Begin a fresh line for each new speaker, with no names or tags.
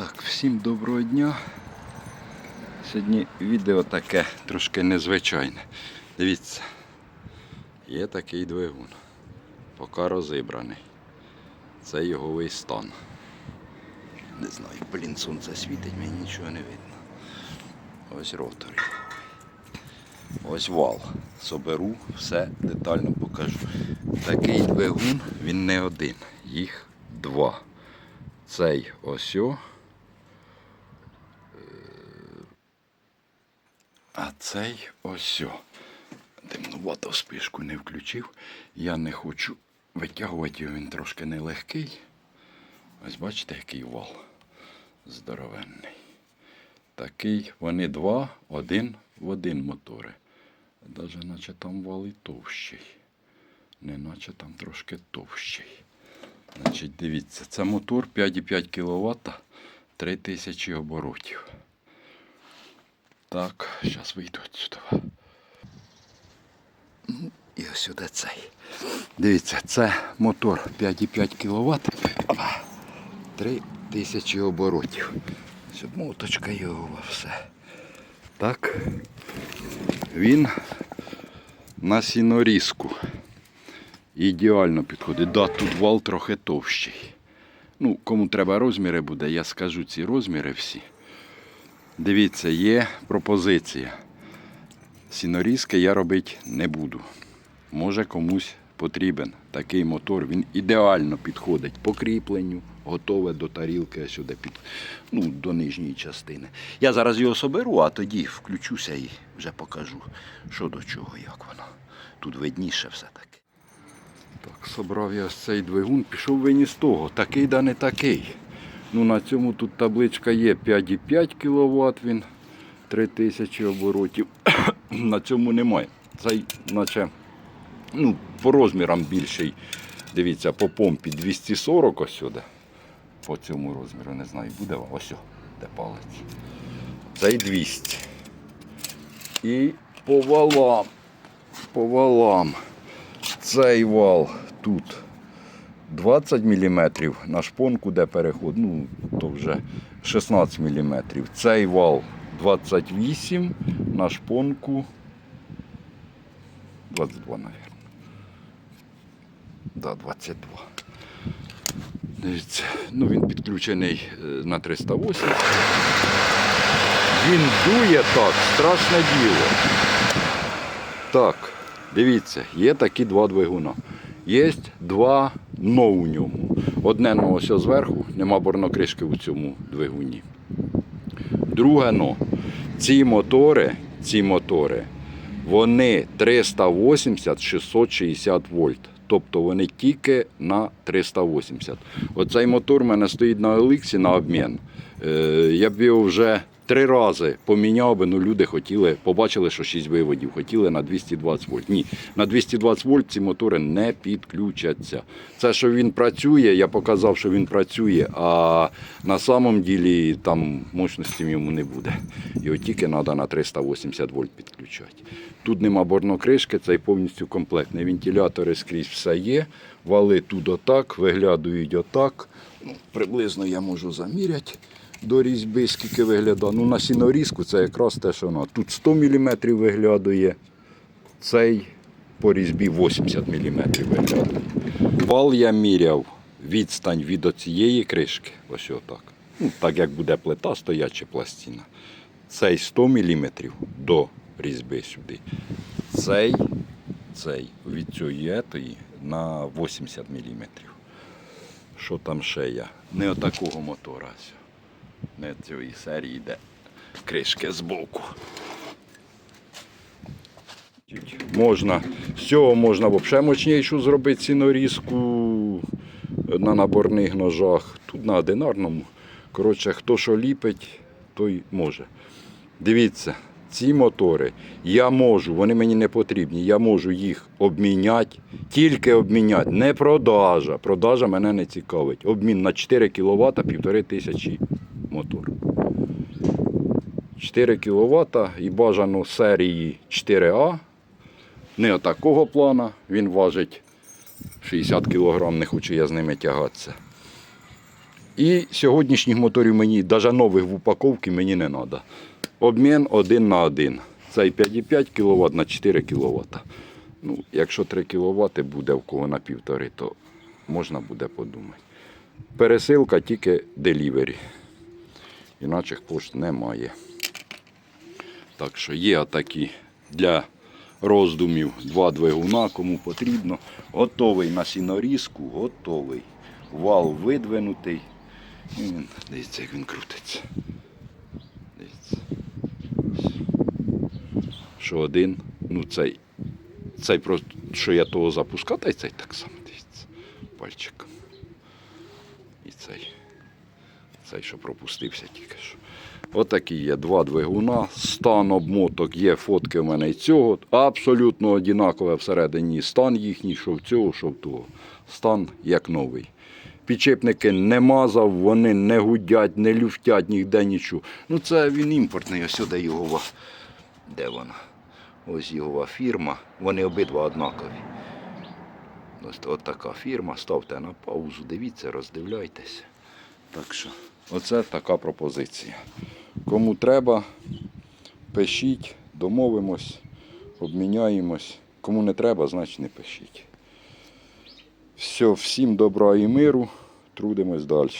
Так, всім доброго дня. Сьогодні відео таке трошки незвичайне. Дивіться, є такий двигун. Поки розібраний. Це його стан. Не знаю, блін, сонце світить, мені нічого не видно. Ось ротор. Ось вал. Соберу, все детально покажу. Такий двигун, він не один. Їх два. Цей ось. о. А цей ось. Темнувато спишку не включив. Я не хочу витягувати його, він трошки нелегкий. Ось бачите, який вал здоровенний. Такий, вони два, один в один мотори. Навіть наче там вал і товщий. Не наче там трошки товщий. Значить, дивіться, це мотор 5,5 кВт, 3000 оборотів. Так, зараз вийду. Ну, і ось сюди цей. Дивіться, це мотор 5,5 кВт. 3000 оборотів. Ось моточка його все. Так. Він на сінорізку. Ідеально підходить. Да, тут вал трохи товщий. Ну, кому треба розміри буде, я скажу ці розміри всі. Дивіться, є пропозиція. Сінорізки я робити не буду. Може комусь потрібен такий мотор. Він ідеально підходить по кріпленню, готове до тарілки сюди під, ну, до нижньої частини. Я зараз його соберу, а тоді включуся і вже покажу, що до чого, як воно. Тут видніше все-таки. Так, собрав я ось цей двигун, пішов виніс того. Такий да не такий. Ну, на цьому тут табличка є 5,5 кВт, він 3000 оборотів. на цьому немає. Цей, наче, ну, по розмірам більший. Дивіться, по помпі 240 ось сюди. По цьому розміру, не знаю, буде вам. ось, де палець. Цей 200. І по валам. По валам. Цей вал тут 20 мм, на шпонку, де переход, ну, то вже 16 мм. Цей вал 28 на шпонку 22, мабуть. Да, 22. Дивіться, ну він підключений е, на 380. Він дує так, страшне діло. Так, дивіться, є такі два двигуна. Є два но у ньому. Одне но ось зверху, нема борнокришки у цьому двигуні. Друге но. Ці мотори, ці мотори, вони 380-660 вольт. Тобто вони тільки на 380. Оцей мотор у мене стоїть на Еликсі на обмін. Е, я б його вже три рази поміняв би, ну люди хотіли, побачили, що 6 виводів, хотіли на 220 вольт. Ні, на 220 вольт ці мотори не підключаться. Це, що він працює, я показав, що він працює, а на самом ділі там мощності йому не буде. Його тільки треба на 380 вольт підключати. Тут нема борнокришки, цей повністю комплектний. Вентилятори скрізь все є. Вали тут отак, виглядають отак. Ну, приблизно я можу заміряти до різьби, скільки виглядає. Ну, на сінорізку це якраз те, що воно. Тут 100 мм виглядає, цей по різьбі 80 мм виглядає. Вал я міряв відстань від оцієї кришки. Ось отак. Ну, так як буде плита, стояча пластина. Цей 100 мм до різьби сюди. Цей, цей від цієї на 80 мм. Що там ще є? Не отакого мотора. Не цієї серії йде кришки збоку. Можна, з цього можна взагалі мощнішу зробити цінорізку на наборних ножах. Тут на одинарному. Коротше, хто що ліпить, той може. Дивіться, ці мотори я можу, вони мені не потрібні. Я можу їх обміняти, тільки обміняти, не продажа. Продажа мене не цікавить. Обмін на 4 кВт, 1500 мотор. 4 кВт і бажано серії 4А. Не отакого плана, він важить 60 кг, не хочу я з ними тягатися. І сьогоднішніх моторів мені, навіть нових в упаковці, мені не треба. Обмін один на один. Цей 5,5 кВт на 4 кВт. Ну, якщо 3 кВт буде в кого на півтори, то можна буде подумати. Пересилка тільки делівері. Іначе пошт немає. Так що є отакі для роздумів два двигуна, кому потрібно. Готовий на сінорізку, готовий. Вал видвинутий. І він, дивіться, як він крутиться. Дивіться. Що один, ну цей, цей просто, що я того запускав, та й цей так само, дивіться, пальчиком. І цей. Цей, що пропустився тільки що. Отакі є два двигуна, стан обмоток, є фотки в мене і цього. Абсолютно однакове всередині стан їхній, що в цього, що в того. Стан як новий. Підчепники не мазав, вони не гудять, не люфтять ніде нічого. Ну це він імпортний, ось сюди його. Де вона? Ось його фірма. Вони обидва однакові. Ось от така фірма. Ставте на паузу, дивіться, роздивляйтеся. Так що, оце така пропозиція. Кому треба, пишіть, домовимось, обміняємось. Кому не треба, значить не пишіть. Все, всім добра і миру, трудимось далі.